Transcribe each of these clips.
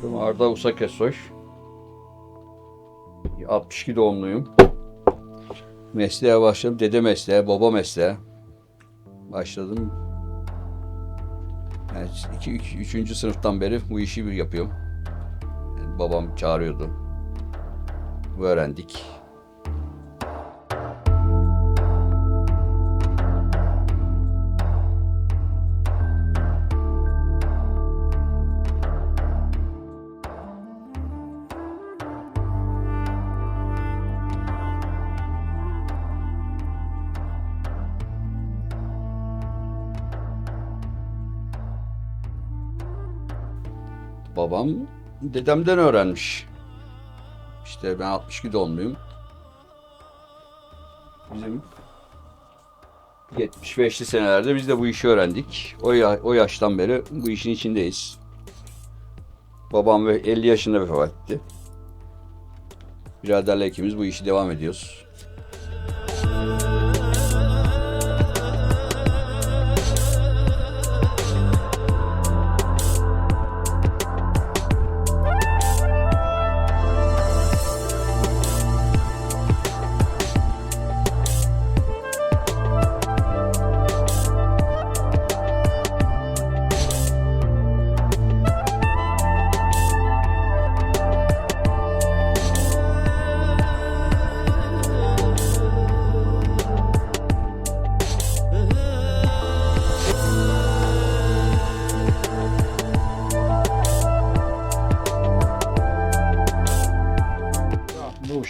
Adım Arda Usak Esoy. 62 doğumluyum. Mesleğe başladım. Dede mesleğe, baba mesleğe. Başladım. Yani iki, iki, üçüncü sınıftan beri bu işi yapıyorum. Yani babam çağırıyordu. Öğrendik. Babam dedemden öğrenmiş. İşte ben 62 doğumluyum. Bizim 75'li senelerde biz de bu işi öğrendik. O, ya- o yaştan beri bu işin içindeyiz. Babam ve 50 yaşında vefat etti. Biraderle ikimiz bu işi devam ediyoruz.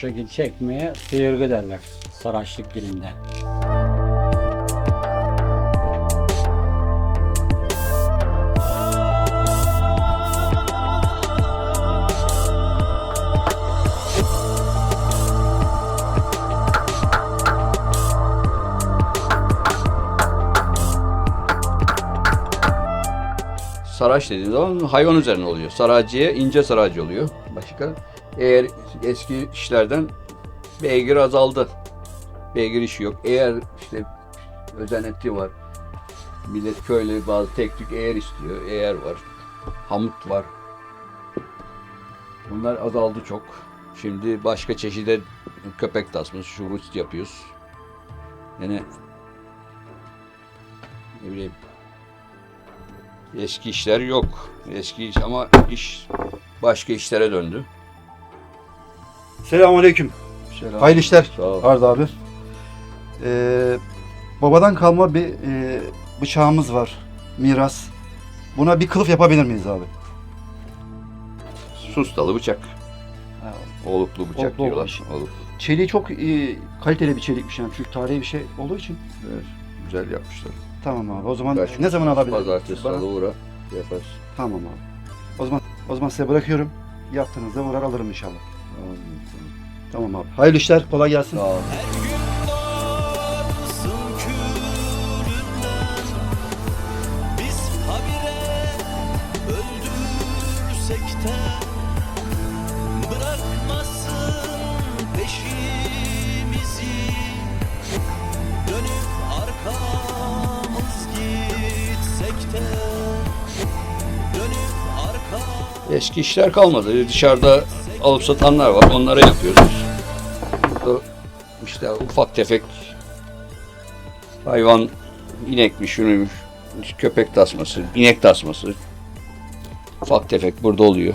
Bu şekilde çekmeye sıyırgı derler Saraçlık dilinde. Saraç dediğin zaman hayvan üzerine oluyor. Saracıya ince saracı oluyor. Başka eğer eski işlerden beygir azaldı. Beygir işi yok. Eğer işte özeneti var. Millet köylü bazı tek tük eğer istiyor. Eğer var. Hamut var. Bunlar azaldı çok. Şimdi başka çeşide köpek tasması, şurut yapıyoruz. Yani ne bileyim Eski işler yok. Eski iş ama iş başka işlere döndü. Selamünaleyküm. Selam. Hayırlı işler Sağ ol. Arda abi. Ee, babadan kalma bir e, bıçağımız var. Miras. Buna bir kılıf yapabilir miyiz abi? Sustalı bıçak. Oluklu bıçak Oluklu diyorlar. olmuş. Oluklu. Çeliği çok e, kaliteli bir çelikmiş yani. Çünkü tarihi bir şey olduğu için. Evet, güzel yapmışlar. Tamam abi. O zaman Kaç- ne zaman alabilirim? Pazartesi Bana- salı uğra yaparız. Tamam abi. O zaman o zaman size bırakıyorum. Yaptığınızda uğrar alırım inşallah. Tamam. Tamam abi. Hayırlı işler. Kolay gelsin. Sağ ol. Eski işler kalmadı. Dışarıda alıp satanlar var. Onlara yapıyoruz. Burada işte ufak tefek hayvan inekmiş, şunuymuş, köpek tasması, inek tasması. Ufak tefek burada oluyor.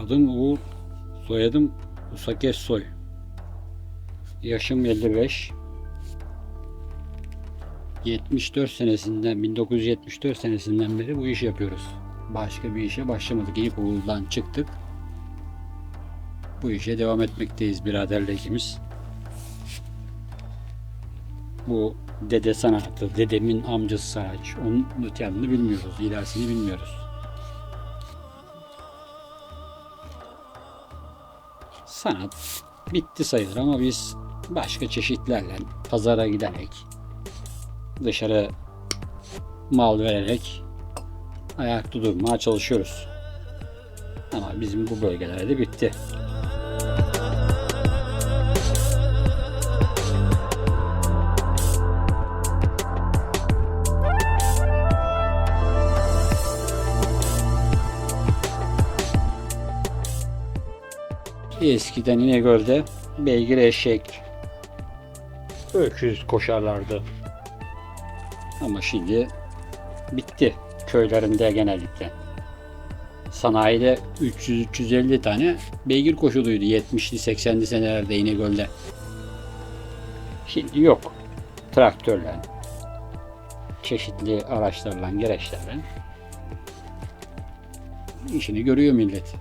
Adım Uğur, soyadım Usake Soy. Yaşım 55. 74 senesinden, 1974 senesinden beri bu işi yapıyoruz. Başka bir işe başlamadık. İlkokuldan çıktık. Bu işe devam etmekteyiz biraderle ikimiz. Bu dede sanatı, dedemin amcası saraç. Onun öte yanını bilmiyoruz, ilerisini bilmiyoruz. sanat bitti sayılır ama biz başka çeşitlerle pazara giderek dışarı mal vererek ayakta durmaya çalışıyoruz. Ama bizim bu bölgelerde de bitti. Eskiden İnegöl'de beygir eşek, öküz koşarlardı. Ama şimdi bitti köylerinde genellikle. Sanayide 300-350 tane beygir koşuluydu 70'li 80'li senelerde İnegöl'de. Şimdi yok. Traktörle, çeşitli araçlarla, gereçlerle işini görüyor millet.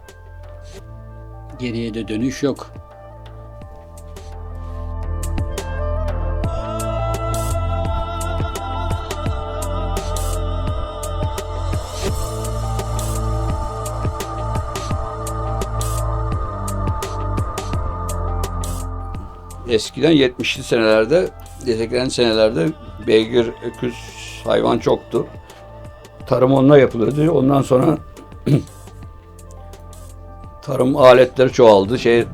Geriye de dönüş yok. Eskiden 70'li senelerde, desteklenen senelerde beygir, öküz hayvan çoktu. Tarım onunla yapılırdı. Ondan sonra tarım aletleri çoğaldı. Şey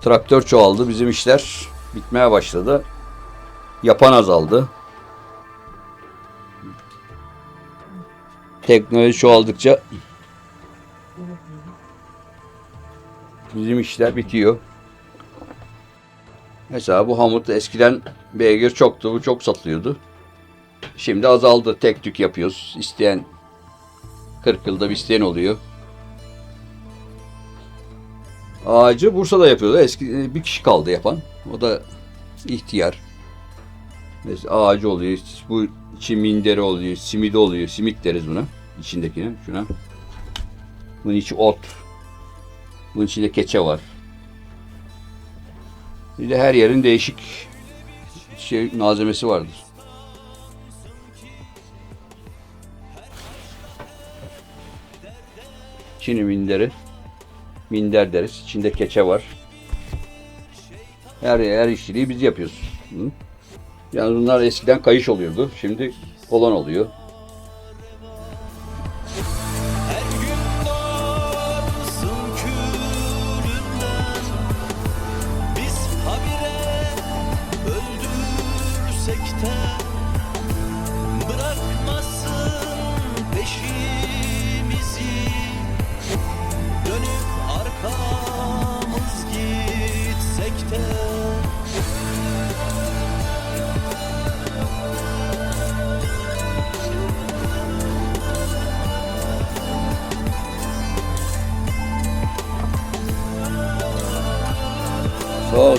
traktör çoğaldı. Bizim işler bitmeye başladı. Yapan azaldı. Teknoloji çoğaldıkça bizim işler bitiyor. Mesela bu hamut eskiden beygir çoktu, bu çok satılıyordu. Şimdi azaldı. Tek tük yapıyoruz. İsteyen 40 yılda bir isteyen oluyor. Ağacı Bursa'da yapıyordu. Eski bir kişi kaldı yapan. O da ihtiyar. Mesela ağacı oluyor. Bu içi minderi oluyor. Simidi oluyor. Simit deriz buna. İçindekine. Şuna. Bunun içi ot. Bunun içinde keçe var. Bir de her yerin değişik şey malzemesi vardır. Çin'i minderi. Minder deriz. İçinde keçe var. Her her işçiliği biz yapıyoruz. Hı? Yani bunlar eskiden kayış oluyordu. Şimdi kolon oluyor.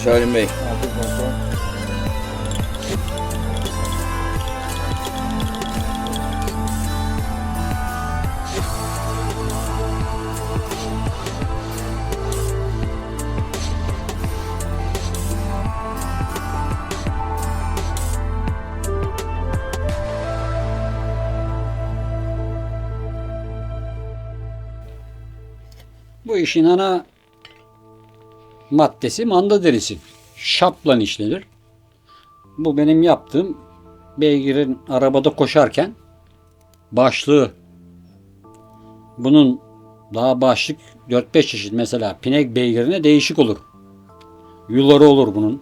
Sağ ol Şahin Bey. Bu işin ana maddesi manda derisi. Şapla işlenir. Bu benim yaptığım beygirin arabada koşarken başlığı. Bunun daha başlık 4-5 çeşit mesela pinek beygirine değişik olur. Yuları olur bunun.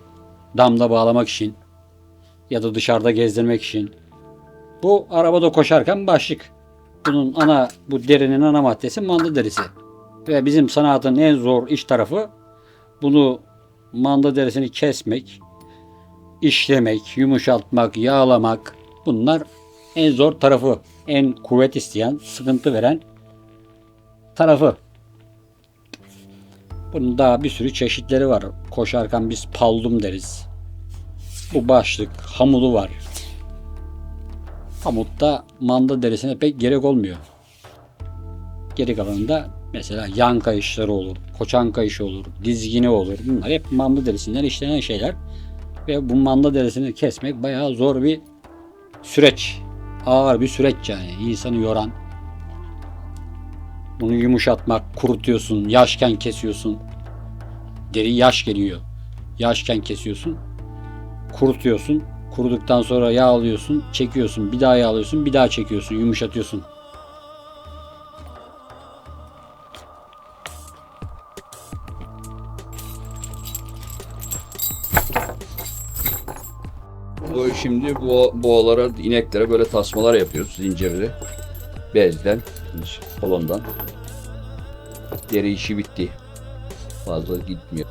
Damda bağlamak için ya da dışarıda gezdirmek için. Bu arabada koşarken başlık. Bunun ana bu derinin ana maddesi manda derisi. Ve bizim sanatın en zor iş tarafı bunu manda derisini kesmek, işlemek, yumuşatmak, yağlamak bunlar en zor tarafı. En kuvvet isteyen, sıkıntı veren tarafı. Bunun daha bir sürü çeşitleri var. Koşarken biz pallum deriz. Bu başlık, hamudu var. Hamutta manda derisine pek gerek olmuyor. Geri kalanında mesela yan kayışları olur, koçan kayışı olur, dizgini olur. Bunlar hep manda derisinden işlenen şeyler. Ve bu manda derisini kesmek bayağı zor bir süreç. Ağır bir süreç yani. insanı yoran. Bunu yumuşatmak, kurutuyorsun, yaşken kesiyorsun. Deri yaş geliyor. Yaşken kesiyorsun, kurutuyorsun. Kuruduktan sonra yağ alıyorsun, çekiyorsun, bir daha yağ alıyorsun, bir daha çekiyorsun, yumuşatıyorsun. Şimdi bu boğalara, ineklere böyle tasmalar yapıyoruz zincirli. Bezden, kolondan. Deri işi bitti. Fazla gitmiyor.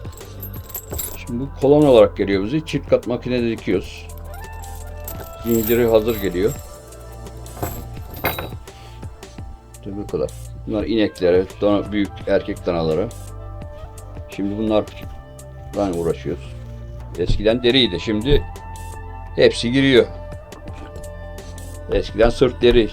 Şimdi bu kolon olarak geliyor bize. Çift kat makinede dikiyoruz. Zinciri hazır geliyor. İşte bu kadar. Bunlar ineklere, dana, büyük erkek danalara. Şimdi bunlarla uğraşıyoruz. Eskiden deriydi. Şimdi Hepsi giriyor. Eskiden sırt deri